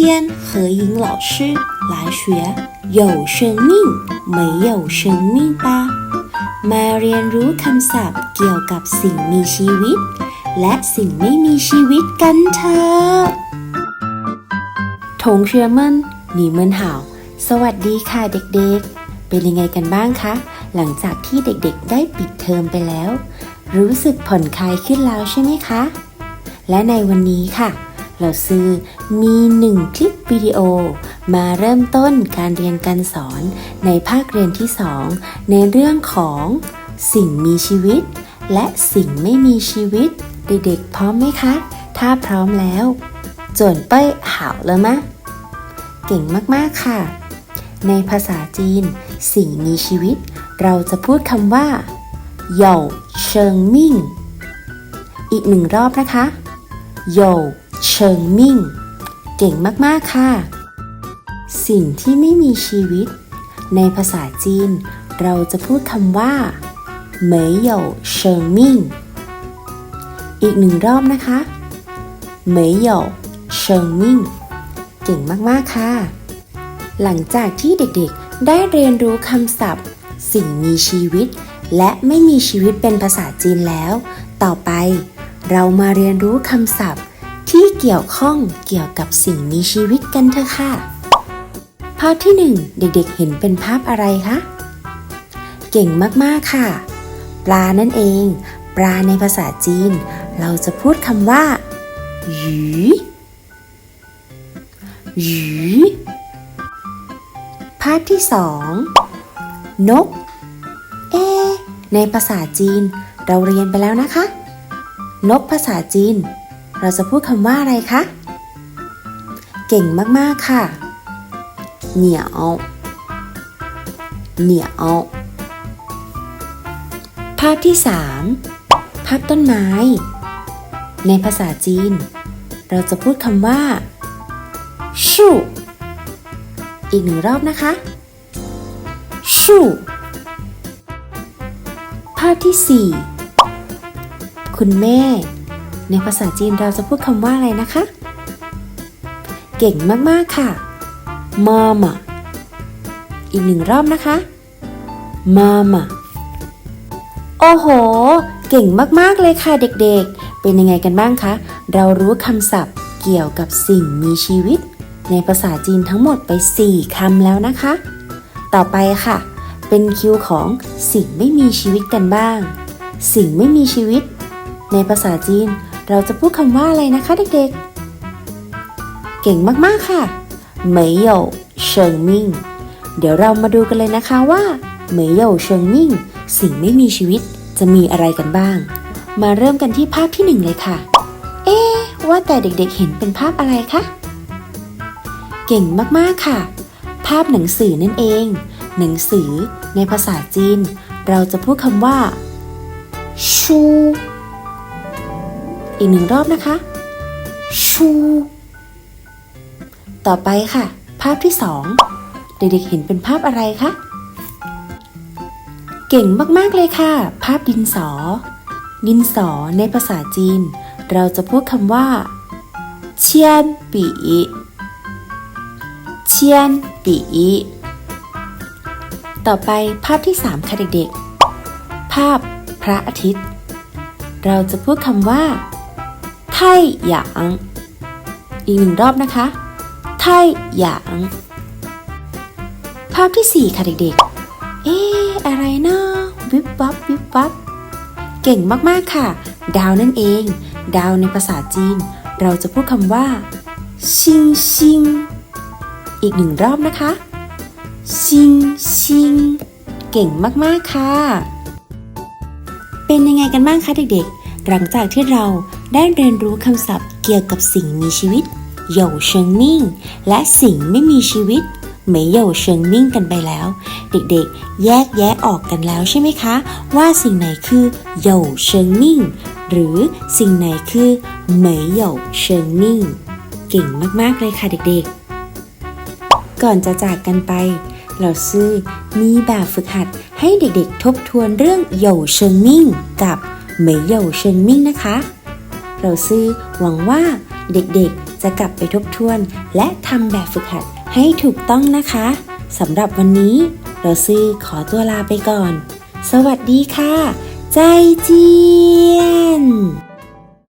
天和尹老师来学有生命没有生命吧มาเรียนรู้คำศัพท์เกี่ยวกับสิ่งมีชีวิต และสิ่งไม่มีชีวิตกันเถอะ同学们你们好สวัสดีค่ะเด็กๆ เป็นยังไงกันบ้างคะ หลังจากที่เด็กๆ ได้ปิดเทอมไปแล้ว รู้สึกผ่อนคลายขึ้นแล้วใช่ไหมคะ และในวันนี้ค่ะ เราซื้อมีหนึ่งคลิปวิดีโอ มาเริ่มต้นการเรียนการสอนในภาคเรียนที่ 2 ในเรื่องของสิ่งมีชีวิต และสิ่งไม่มีชีวิต เด็กๆพร้อมไหมคะ ถ้าพร้อมแล้วจนเป้ยหาวเลยมะ เก่งมากๆค่ะ ในภาษาจีน สิ่งมีชีวิต เราจะพูดคำว่าเหย่เชิงมิ่ง อีกหนึ่งรอบนะคะเหย่ เชิงมิ่ง เก่งมาก ๆ ค่ะ สิ่งที่ไม่มีชีวิต ในภาษาจีน เราจะพูดคำว่าเหมยเยวเชิงมิ่ง อีกหนึ่งรอบนะคะเหมยเยวเชิงมิ่ง เก่งมาก ๆ ค่ะ หลังจากที่เด็กๆ ได้เรียนรู้คำศัพท์ สิ่งมีชีวิต และไม่มีชีวิตเป็นภาษาจีนแล้ว ต่อไปเรามาเรียนรู้คำศัพท์ ที่เกี่ยวข้องเกี่ยวกับสิ่งมีชีวิตกันเถอะค่ะ ภาพที่หนึ่งเด็กๆเห็นเป็นภาพอะไรคะ เก่งมากๆค่ะ ปลานั่นเอง ปลาในภาษาจีน เราจะพูดคำว่าหยีหยีภาพที่สองนก เอ ในภาษาจีน เราเรียนไปแล้วนะคะ นกภาษาจีน เราจะพูดคำว่าอะไรคะ เก่งมากๆค่ะเหนียวเหนียวภาพที่สามภาพต้นไม้ ในภาษาจีน เราจะพูดคำว่าชู่อีกหนึ่งรอบนะคะชู่ภาพที่สี่คุณแม่ ในภาษาจีนเราจะพูดคำว่าอะไรนะคะ เก่งมากๆค่ะ mama อีกหนึ่งรอบนะคะ mama โอ้โห เก่งมากๆเลยค่ะเด็กๆ เป็นยังไงกันบ้างคะ เรารู้คำศัพท์เกี่ยวกับสิ่งมีชีวิต ในภาษาจีนทั้งหมดไป 4คำแล้วนะคะ ต่อไปค่ะ เป็นคิวของสิ่งไม่มีชีวิตกันบ้าง สิ่งไม่มีชีวิต ในภาษาจีน เราจะพูดคำว่าอะไรนะคะเด็กๆ เก่งมากๆค่ะ没有生命เดี๋ยวเรามาดูกันเลยนะคะว่า没有生命สิ่งไม่มีชีวิตจะมีอะไรกันบ้าง มาเริ่มกันที่ภาพที่หนึ่งเลยค่ะ เอ๊ะว่าแต่เด็กๆเห็นเป็นภาพอะไรคะ เก่งมากๆค่ะ ภาพหนังสือนั่นเอง หนังสือในภาษาจีน เราจะพูดคำว่าชู อีกหนึ่งรอบนะคะชูต่อไปค่ะ ภาพที่สองเด็กๆเห็นเป็นภาพอะไรคะเก่งมากๆเลยค่ะ ภาพดินสอ ดินสอในภาษาจีน เราจะพูดคำว่าเชียนปีเชียนปีต่อไปภาพที่ 3 ค่ะเด็กๆ ภาพพระอาทิตย์ เราจะพูดคำว่า ไทหยางอีกหนึ่งรอบนะคะไทหยางภาพที่ 4 ค่ะเด็กๆ เอ๊ะอะไรนะวิบวับวิบวับ เก่งมากๆค่ะ ดาวนั่นเอง ดาวในภาษาจีน เราจะพูดคำว่า ชิงชิง อีกหนึ่งรอบนะคะ ชิงชิง เก่งมากๆค่ะ เป็นยังไงกันบ้างคะเด็กๆ หลังจากที่เรา ได้เรียนรู้คำศัพท์เกี่ยวกับสิ่งมีชีวิตเหย่เชิงนิ่ง และสิ่งไม่มีชีวิตเหมยเหย่เชิงนิ่งกันไปแล้ว เด็กๆ แยกแยะออกกันแล้วใช่ไหมคะ ว่าสิ่งไหนคือเหย่เชิงนิ่ง หรือสิ่งไหนคือเหมยเหย่เชิงนิ่ง เก่งมากๆเลยค่ะเด็กๆ ก่อนจะจากกันไปเราซื้อมีแบบฝึกหัดให้เด็กๆ ทบทวนเรื่องเหย่เชิงนิ่ง กับเหมยเหย่เชิงนิ่งนะคะ เราซื้อหวังว่าเด็กๆ จะกลับไปทบทวน และทำแบบฝึกหัดให้ถูกต้องนะคะสำหรับวันนี้ เราซื้อขอตัวลาไปก่อน สวัสดีค่ะ ใจเจียน